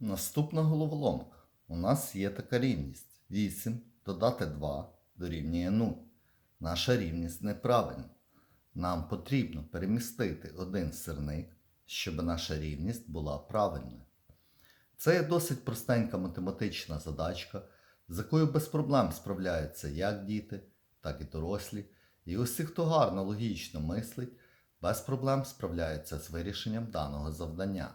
Наступна головоломка. У нас є така рівність. 8 додати 2 дорівнює 0. Наша рівність неправильна. Нам потрібно перемістити один сирник, щоб наша рівність була правильною. Це є досить простенька математична задачка, з якою без проблем справляються як діти, так і дорослі. І усі, хто гарно логічно мислить, без проблем справляються з вирішенням даного завдання.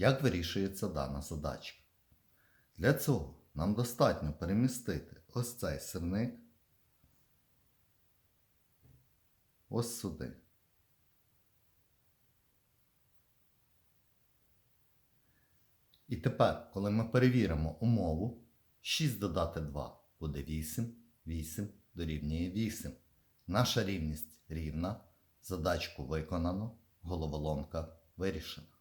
Як вирішується дана задачка? Для цього нам достатньо перемістити ось цей сирник ось сюди. І тепер, коли ми перевіримо умову, 6 додати 2 буде 8, 8 дорівнює 8. Наша рівність рівна, задачку виконано, головоломка вирішена.